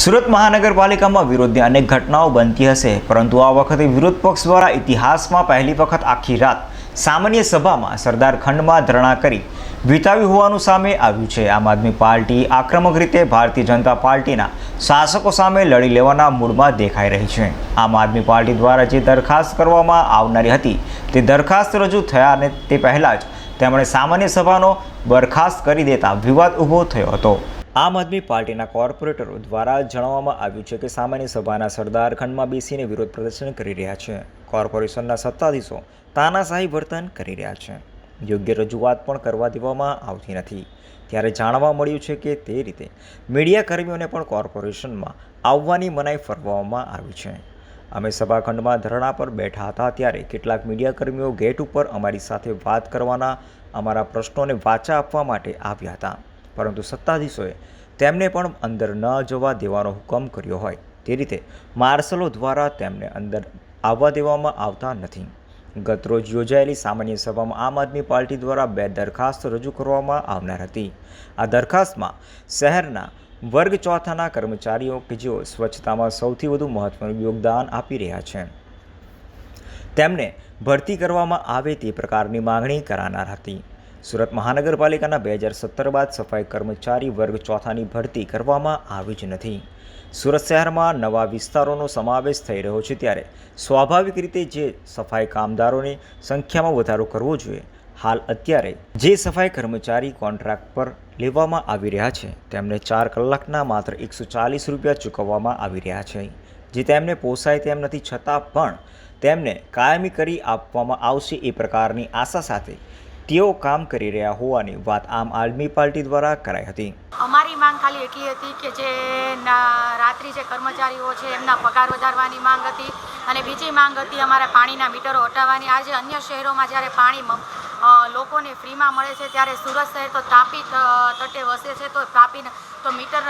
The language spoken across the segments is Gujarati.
સુરત મહાનગરપાલિકામાં વિરોધની અનેક ઘટનાઓ બનતી હશે, પરંતુ આ વખતે વિરોધ પક્ષ દ્વારા ઇતિહાસમાં પહેલી વખત આખી રાત સામાન્ય સભામાં સરદાર ખંડમાં ધરણા કરી વિતાવી હોવાનું સામે આવ્યું છે. આમ આદમી પાર્ટી આક્રમક રીતે ભારતીય જનતા પાર્ટીના શાસકો સામે લડી લેવાના મૂડમાં દેખાઈ રહી છે. આમ આદમી પાર્ટી દ્વારા જે દરખાસ્ત કરવામાં આવનારી હતી, તે દરખાસ્ત રજૂ થયા અને તે પહેલાં જ તેમણે સામાન્ય સભાનો બરખાસ્ત કરી દેતા વિવાદ ઊભો થયો હતો. આમ આદમી પાર્ટીના કોર્પોરેટરો દ્વારા જણાવવામાં આવ્યું છે કે સામાન્ય સભાના સરદાર ખંડમાં બેસીને વિરોધ પ્રદર્શન કરી રહ્યા છે. કોર્પોરેશનના સત્તાધીશો તાનાશાહી વર્તન કરી રહ્યા છે. યોગ્ય રજૂઆત પણ કરવા દેવામાં આવતી નથી. ત્યારે જાણવા મળ્યું છે કે તે રીતે મીડિયા કર્મીઓને પણ કોર્પોરેશનમાં આવવાની મનાઈ ફરવામાં આવી છે. અમે સભાખંડમાં ધરણા પર બેઠા હતા ત્યારે કેટલાક મીડિયા કર્મીઓ ગેટ ઉપર અમારી સાથે વાત કરવાના, અમારા પ્રશ્નોને વાચા આપવા માટે આવ્યા હતા. પરંતુ સત્તાધીશોએ તેમને પણ અંદર ન જવા દેવાનો હુકમ કર્યો હોય. તે રીતે માર્શલો દ્વારા તેમને અંદર આવવા દેવામાં આવતા નથી. ગતરોજ યોજાયેલી સામાન્ય સભામાં આમ આદમી પાર્ટી દ્વારા બે દરખાસ્ત રજૂ કરવામાં આવનાર હતી. આ દરખાસ્તમાં શહેરના વર્ગ ચોથાના કર્મચારીઓ કે જેઓ સ્વચ્છતામાં સૌથી વધુ મહત્વનું યોગદાન આપી રહ્યા છે. તેમને ભરતી કરવામાં આવે તે પ્રકારની માગણી કરાનાર હતી. સુરત મહાનગરપાલિકાના બે હજાર સત્તર બાદ સફાઈ કર્મચારી વર્ગ ચોથાની ભરતી કરવામાં આવી જ નથી. સુરત શહેરમાં નવા વિસ્તારોનો સમાવેશ થઈ રહ્યો છે ત્યારે સ્વાભાવિક રીતે જે સફાઈ કામદારોની સંખ્યામાં વધારો કરવો જોઈએ, હાલ અત્યારે જે સફાઈ કર્મચારી કોન્ટ્રાક્ટ પર લેવામાં આવી રહ્યા છે, તેમને ચાર કલાકના માત્ર એકસો ચાલીસ રૂપિયા ચૂકવવામાં આવી રહ્યા છે. જે તેમને પોસાય તેમ નથી છતાં પણ તેમને કાયમી કરી આપવામાં આવશે એ પ્રકારની આશા સાથે તેઓ કામ કરી રહ્યા હોવાની વાત આમ આદમી પાર્ટી દ્વારા કરાઈ હતી. અમારી માંગ ખાલી એટલી હતી કે જે રાત્રિ જે કર્મચારીઓ છે, એમના પગાર વધારવાની માંગ હતી અને બીજી માંગ હતી અમારા પાણીના મીટરો હટાવવાની. આજે અન્ય શહેરોમાં જ્યારે પાણી લોકોને ફ્રીમાં મળે છે, ત્યારે સુરત શહેર તો તાપી તટે વસે છે તો તાપી તો મીટર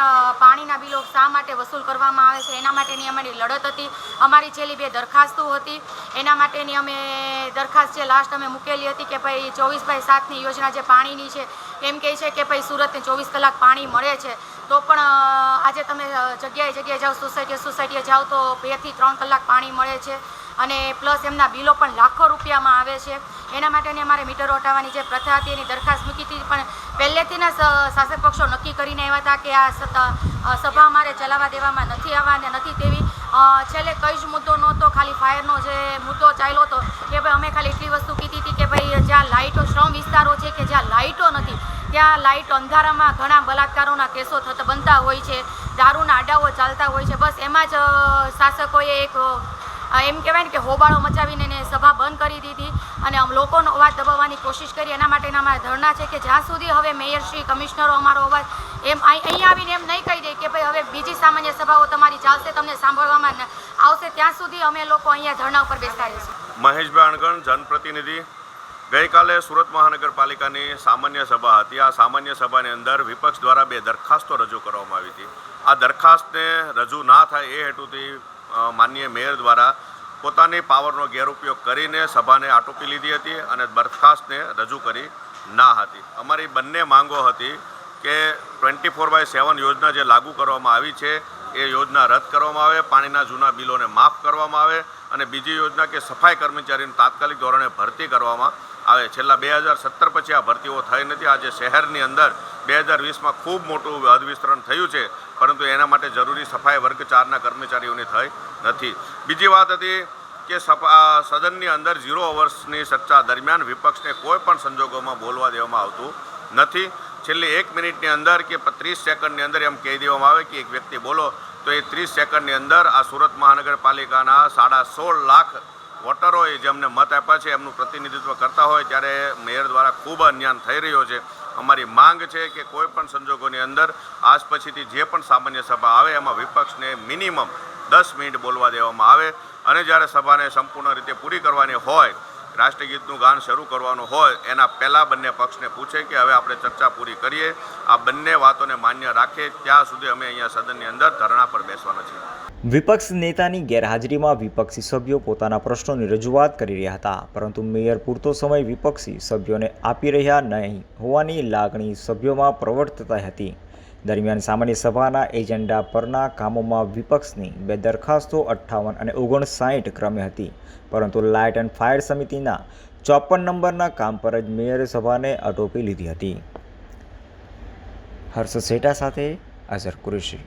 પાણીના બિલો શા માટે વસૂલ કરવામાં આવે છે? એના માટેની અમારી લડત હતી. અમારી છેલ્લી બે દરખાસ્તો હતી. એના માટેની અમે દરખાસ્ત જે લાસ્ટ અમે મૂકેલી હતી કે ભાઈ ચોવીસ બાય સાતની યોજના જે પાણીની છે, એમ કહે છે કે ભાઈ સુરતને ચોવીસ કલાક પાણી મળે છે. તો પણ આજે તમે જગ્યાએ જગ્યાએ જાઓ સોસાયટીએ સોસાયટીએ જાઓ તો બેથી ત્રણ કલાક પાણી મળે છે. અને પ્લસ એમના બિલો પણ લાખો રૂપિયામાં આવે છે. એના માટેની અમારે મીટરો હટાવવાની જે પ્રથા હતી, એની દરખાસ્ત મૂકી હતી. પણ પહેલેથીના શાસક પક્ષો નક્કી કરીને આવ્યા હતા કે આ સભા અમારે ચલાવવા દેવામાં નથી આવવા અને નથી તેવી. છેલ્લે કઈ જ મુદ્દો નહોતો, ખાલી ફાયરનો જે મુદ્દો ચાલ્યો હતો કે ભાઈ અમે ખાલી એટલી વસ્તુ કીધી હતી કે ભાઈ જ્યાં લાઇટો શ્રમ વિસ્તારો છે કે જ્યાં લાઇટો નથી, ત્યાં લાઇટ અંધારામાં ઘણા બલાત્કારોના કેસો થતા બનતા હોય છે, દારૂના આડાઓ ચાલતા હોય છે. બસ એમાં જ શાસકોએ એક એમ કહેવાય ને કે હોબાળો મચાવીને એને સભા બંધ કરી દીધી. અને લોકોનો અવાજ દબાવવાની કોશિશ કરી. એના માટેના અમારા ધરણા છે કે જ્યાં સુધી હવે મેયરશ્રી કમિશનરો અમારો અવાજ એમ અહીં આવીને એમ નહીં કહી દે કે ભાઈ હવે બીજી સામાન્ય સભાઓ તમારી ચાલશે, તમને સાંભળવામાં આવશે. ત્યાં સુધી અમે લોકો અહીંયા ધરણા ઉપર બેસતા રહીશું. મહેશભાઈ અણગણ, જનપ્રતિનિધિ. ગઈકાલે સુરત મહાનગરપાલિકાની સામાન્ય સભા હતી. આ સામાન્ય સભાની અંદર વિપક્ષ દ્વારા બે દરખાસ્તો રજૂ કરવામાં આવી હતી. આ દરખાસ્તને રજૂ ના થાય એ હેતુથી માનનીય મેયર દ્વારા પોતાની પાવરનો ગેરઉપયોગ કરીને સભાને આટોપી લીધી હતી અને દરખાસ્તને રજૂ કરી ના હતી. અમારી બંને માંગો હતી કે ટ્વેન્ટી ફોર બાય સેવન યોજના જે લાગુ કરવામાં આવી છે, એ યોજના રદ કરવામાં આવે, પાણીના જૂના બિલોને માફ કરવામાં આવે અને બીજી યોજના કે સફાઈ કર્મચારીને તાત્કાલિક ધોરણે ભરતી કરવામાં આવે. છેલ્લા બે હજાર સત્તર પછી આ ભરતીઓ થઈ નથી. આજે શહેરની અંદર બે હજાર વીસમાં ખૂબ મોટું હદ વિસ્તરણ થયું છે, પરંતુ એના માટે જરૂરી સફાઈ વર્ગ ચારના કર્મચારીઓની થઈ નથી. બીજી વાત હતી કે સફા સદનની અંદર ઝીરો અવર્સની ચર્ચા દરમિયાન વિપક્ષને કોઈ પણ સંજોગોમાં બોલવા દેવામાં આવતું નથી. છેલ્લી એક મિનિટની અંદર કે ત્રીસ સેકન્ડની અંદર એમ કહી દેવામાં આવે કે એક વ્યક્તિ બોલો, તો એ ત્રીસ સેકન્ડની અંદર આ સુરત મહાનગરપાલિકાના સાડા સોળ લાખ વોટરોએ જેમને મત આપ્યા છે, એમનું પ્રતિનિધિત્વ કરતા હોય ત્યારે મેયર દ્વારા ખૂબ અન્યાય થઈ રહ્યો છે. અમારી માંગ છે કે કોઈ પણ સંજોગોની અંદર આજ પછીથી જે પણ સામાન્ય સભા આવે, એમાં વિપક્ષને મિનિમમ દસ મિનિટ બોલવા દેવામાં આવે. અને જ્યારે સભાને સંપૂર્ણ રીતે પૂરી કરવાની હોય રાષ્ટ્રગીતનું ગાન શરૂ કરવાનું હોય, એના પહેલાં બંને પક્ષને પૂછે કે હવે આપણે ચર્ચા પૂરી કરીએ. આ બંને વાતોને માન્ય રાખે ત્યાં સુધી અમે અહીંયા સદનની અંદર ધરણા પર બેસવાના છીએ. વિપક્ષ નેતાની ગેરહાજરીમાં વિપક્ષી સભ્યો પોતાના પ્રશ્નોની રજૂઆત કરી રહ્યા હતા, પરંતુ મેયર પૂરતો સમય વિપક્ષી સભ્યોને આપી રહ્યા નહીં હોવાની લાગણી સભ્યોમાં પ્રવર્તતા હતી. દરમિયાન સામાન્ય સભાના એજન્ડા પરના કામોમાં વિપક્ષની બે દરખાસ્તો અઠ્ઠાવન અને ઓગણસાઠ ક્રમે હતી. પરંતુ લાઇટ એન્ડ ફાયર સમિતિના ચોપન નંબરના કામ પર જ મેયર સભાને અટોપી લીધી હતી. હર્ષ સેટા સાથે અઝર કુરેશી.